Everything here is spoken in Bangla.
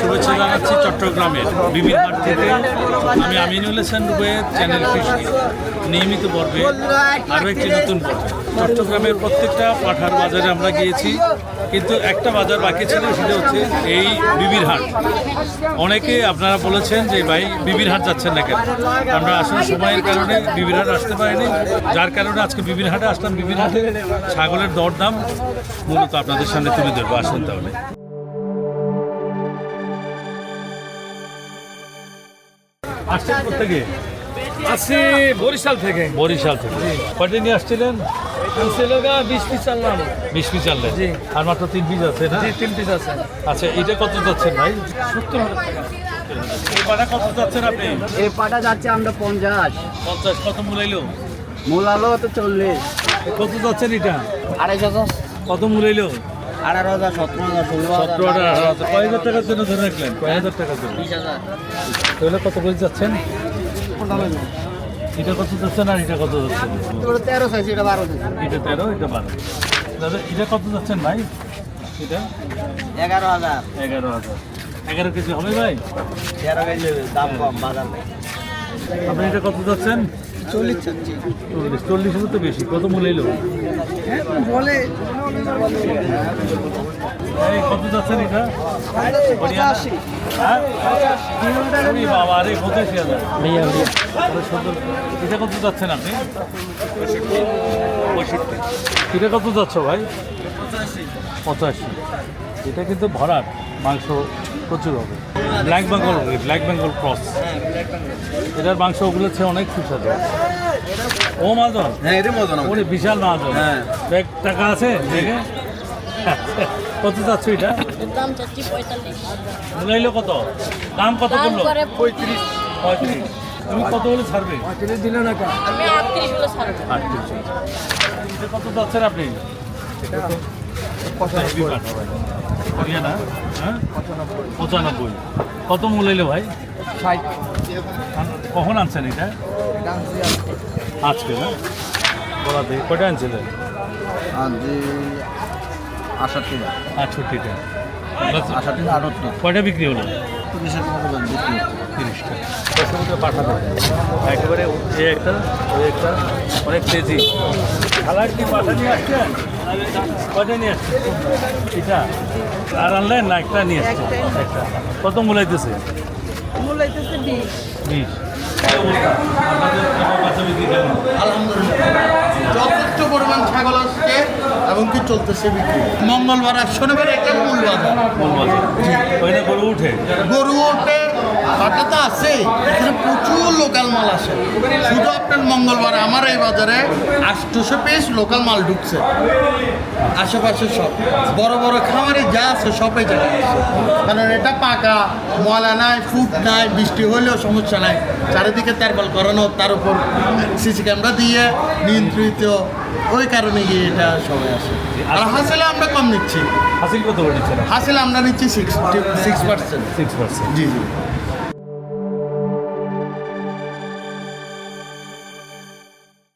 শুভেচ্ছা জানাচ্ছি চট্টগ্রামের হাট থেকে। আমি আমিনুল হাসান রুবের চ্যানেল নিয়মিত পর্বে আরও একটি নতুন পর্বে। চট্টগ্রামের প্রত্যেকটা পাঠার বাজারে আমরা গিয়েছি, কিন্তু একটা বাজার বাকি ছিল, সেটা হচ্ছে এই বিবির হাট। অনেকে আপনারা বলেছেন যে, ভাই, বিবির হাট যাচ্ছেন না কেন? আমরা আসলে সময়ের কারণে বিবির হাট আসতে পারিনি। যার কারণে আজকে বিবির হাটে আসলাম। বিবির হাটে ছাগলের দরদাম মূলত আপনাদের সামনে তুলে ধরবো। আসুন তাহলে। আসছেন কোথেকে আসছি বরিশাল থেকে। বরিশাল থেকে। কয়টা নিয়ে আসছিলেন? বিশ পিস আনলাম বিশ পিস আনলেন জি। আর মাত্র তিন পিস আছে না? তিন পিস আছে। আচ্ছা এটা কত যাচ্ছেন ভাই? সত্তর হাজার টাকা। এই পাটা কত যাচ্ছেন আপনি? এই পাটা যাচ্ছে আমরা পঞ্চাশ। পঞ্চাশ কত মূলাইলো? মূলালো তো চল্লিশ। কত যাচ্ছেন এটা? আড়াইশো। কত মূলাইলো? আঠারো হাজার সতেরো হাজার ষোলো সতেরো আঠারো হাজার কয় হাজার টাকার জন্য ধরে রাখলেন? কয় হাজার টাকার জন্য? বিশ হাজার। তাহলে কত করে যাচ্ছেন? এটা কত যাচ্ছেন আর এটা কত যাচ্ছেন? তেরো চাইছি এটা বারো এটা তেরো এটা বারো। দাদা এটা কত যাচ্ছেন ভাই? এটা? এগারো হাজার। এগারো হাজার। এগারো কেজি হবে ভাই? তেরো কেজি দাম কম বাজার এটা কত যাচ্ছেন? চল্লিশ চাচ্ছি চল্লিশ চল্লিশ তো বেশি কত মূল্য এলো? বলে কত যাচ্ছেন এটা পঁচাশি হ্যাঁ বাবা পঁচাশি হাজার। এটা কত যাচ্ছেন আপনি? পঁয়ষট্টি। এটা কত যাচ্ছ ভাই? পঁচাশি। এটা কিন্তু ভরাট মাংস প্রচুর হবে। Black Bengal black Bengal cross এটার মাংস ওগুলো চেয়ে অনেক সুস্বাদু। ও মাজন হ্যাঁ এটা মতো না ওরে বিশাল মাজন হ্যাঁ। ব্যাগ টাকা আছে? দেখে। কত যাচ্ছ এটা? দাম চাচ্ছি পঁয়তাল্লিশ। মূলাইলো কত? দাম কত দাম করল করে পঁয়ত্রিশ। পঁয়ত্রিশ। তুমি কত হলে ছাড়বে? দিলে না কা আমি আটত্রিশ হলে ছাড়বো। আটত্রিশ। কত যাচ্ছেন আপনি? হরিয়ানা হ্যাঁ? পঁচানব্বই। কত মূলাইলো ভাই? ষাট। কখন আনছেন এটা? আজকে। না? কটা আনছিলেন আটষট্টিটা আটষট্টিটা আটষট্টি আটটি কয়টা বিক্রি হলো? তিরিশের মতো তিরিশটা। দশমীতে পাঠাতে একেবারে এ একটা ওই একটা অনেক তেজি। খালার কি পাঠা নিয়ে আসছেন কয়টা নিয়ে আসছেন এটা। আর আনলেন না একটা নিয়ে আসছেন একটা কত মূলাইতেছে? মূল্যাইতেছে বিশ। বিশ। আপনাদের আলহামদুলিল্লাহ। যথেষ্ট পরিমাণ ছাগল আসছে এবং কি চলতেছে বিক্রি? মঙ্গলবার আর শনিবার একটা মূল বাজার। ওইটা গরু উঠে? গরু ওঠে হাটা তো আছে। এখানে প্রচুর লোকাল মাল আসে শুধু আপনার মঙ্গলবার আমার এই বাজারে আটশোশো পিস লোকাল মাল ঢুকছে। আশেপাশে সব। বড় বড় খামারে যা আছে সবাই জায়গা আছে। কারণ এটা পাকা ময়লা নাই ফুট নাই বৃষ্টি হলেও সমস্যা নাই। চারিদিকে তারপাল করানো তার উপর সিসি ক্যামেরা দিয়ে নিয়ন্ত্রিত। ওই কারণে গিয়ে এটা সবাই আসে। আর হাসিলে আমরা কম নিচ্ছি। হাসিল কত নিচ্ছেন? হাসিল আমরা নিচ্ছি six six percent six percent জি জি।